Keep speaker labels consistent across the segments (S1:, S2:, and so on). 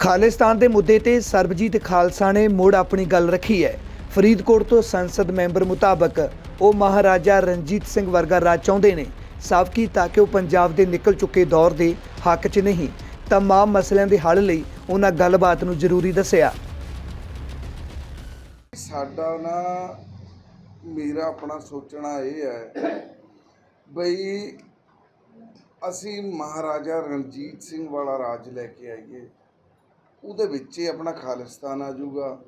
S1: ਖਾਲਿਸਤਾਨ ਦੇ ਮੁੱਦੇ ਤੇ ਸਰਬਜੀਤ ਖਾਲਸਾ ਨੇ ਮੁੜ ਆਪਣੀ ਗੱਲ ਰੱਖੀ ਹੈ। ਫਰੀਦਕੋਟ ਤੋਂ ਸੰਸਦ ਮੈਂਬਰ ਮੁਤਾਬਕ ਉਹ ਮਹਾਰਾਜਾ ਰਣਜੀਤ ਸਿੰਘ ਵਰਗਾ ਰਾਜ ਚਾਹੁੰਦੇ ਨੇ। ਸਾਫ਼ ਕੀਤਾ ਕਿ ਉਹ ਪੰਜਾਬ ਦੇ ਨਿਕਲ ਚੁੱਕੇ ਦੌਰ ਦੇ ਹੱਕ 'ਚ ਨਹੀਂ ਤਮਾਮ ਮਸਲਿਆਂ ਦੇ ਹੱਲ ਲਈ ਉਹਨਾਂ ਗੱਲਬਾਤ ਨੂੰ ਜ਼ਰੂਰੀ ਦੱਸਿਆ।
S2: ਸਾਡਾ ਨਾ, ਮੇਰਾ ਆਪਣਾ ਸੋਚਣਾ ਇਹ ਹੈ ਬਈ ਅਸੀਂ ਮਹਾਰਾਜਾ ਰਣਜੀਤ ਸਿੰਘ ਵਾਲਾ ਰਾਜ ਲੈ ਕੇ ਆਈਏ। ਉਹਦੇ ਵਿੱਚ ਹੀ ਆਪਣਾ ਖਾਲਿਸਤਾਨ ਆ ਜਾਊਗਾ।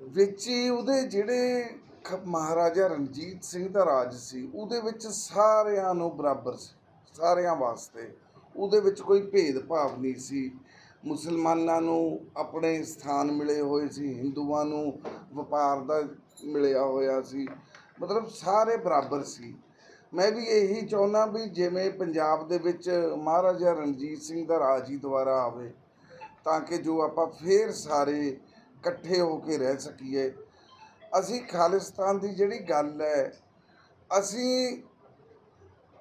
S2: ਵਿੱਚ ਹੀ ਉਹਦੇ ਜਿਹੜੇ ਖ- ਮਹਾਰਾਜਾ ਰਣਜੀਤ ਸਿੰਘ ਦਾ ਰਾਜ ਸੀ, ਉਹਦੇ ਵਿੱਚ ਸਾਰਿਆਂ ਨੂੰ ਬਰਾਬਰ ਸੀ, ਸਾਰਿਆਂ ਵਾਸਤੇ। ਉਹਦੇ ਵਿੱਚ ਕੋਈ ਭੇਦਭਾਵ ਨਹੀਂ ਸੀ। ਮੁਸਲਮਾਨਾਂ ਨੂੰ ਆਪਣੇ ਸਥਾਨ ਮਿਲੇ ਹੋਏ ਸੀ, ਹਿੰਦੂਆਂ ਨੂੰ ਵਪਾਰ ਦਾ ਮਿਲਿਆ ਹੋਇਆ ਸੀ। ਮਤਲਬ ਸਾਰੇ ਬਰਾਬਰ ਸੀ। ਮੈਂ ਵੀ ਇਹੀ ਚਾਹੁੰਦਾ ਵੀ ਜਿਵੇਂ ਪੰਜਾਬ ਦੇ ਵਿੱਚ ਮਹਾਰਾਜਾ ਰਣਜੀਤ ਸਿੰਘ ਦਾ ਰਾਜ ਹੀ ਦੁਬਾਰਾ ਆਵੇ ਤਾਂ ਕਿ ਜੋ ਆਪਾਂ ਫੇਰ ਸਾਰੇ ਇਕੱਠੇ ਹੋ ਕੇ ਰਹਿ ਸਕੀਏ। ਅਸੀਂ ਖਾਲਿਸਤਾਨ ਦੀ ਜਿਹੜੀ ਗੱਲ ਹੈ, ਅਸੀਂ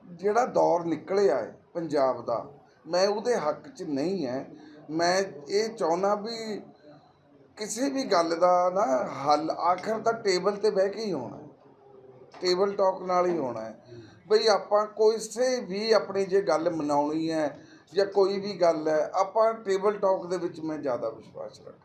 S2: ਜਿਹੜਾ ਦੌਰ ਨਿਕਲਿਆ ਹੈ ਪੰਜਾਬ ਦਾ, ਮੈਂ ਉਹਦੇ ਹੱਕ 'ਚ ਨਹੀਂ ਹੈ। ਮੈਂ ਇਹ ਚਾਹੁੰਦਾ ਵੀ ਕਿਸੇ ਵੀ ਗੱਲ ਦਾ ਨਾ ਹੱਲ, ਆਖਰ ਤਾਂ ਟੇਬਲ ਤੇ ਬਹਿ ਕੇ ਹੀ ਹੋਣਾ ਟੇਬਲ ਟਾਕ ਨਾਲ ਹੀ ਹੋਣਾ ਹੈ। ਬਈ ਆਪਾਂ ਕਿਸੇ ਵੀ ਆਪਣੀ ਜੇ ਗੱਲ ਮਨਾਉਣੀ ਹੈ ਜਾਂ ਕੋਈ ਵੀ ਗੱਲ ਹੈ ਆਪਾਂ ਟੇਬਲ ਟਾਕ ਦੇ ਵਿੱਚ ਮੈਂ ਜ਼ਿਆਦਾ ਵਿਸ਼ਵਾਸ ਰੱਖਦਾ।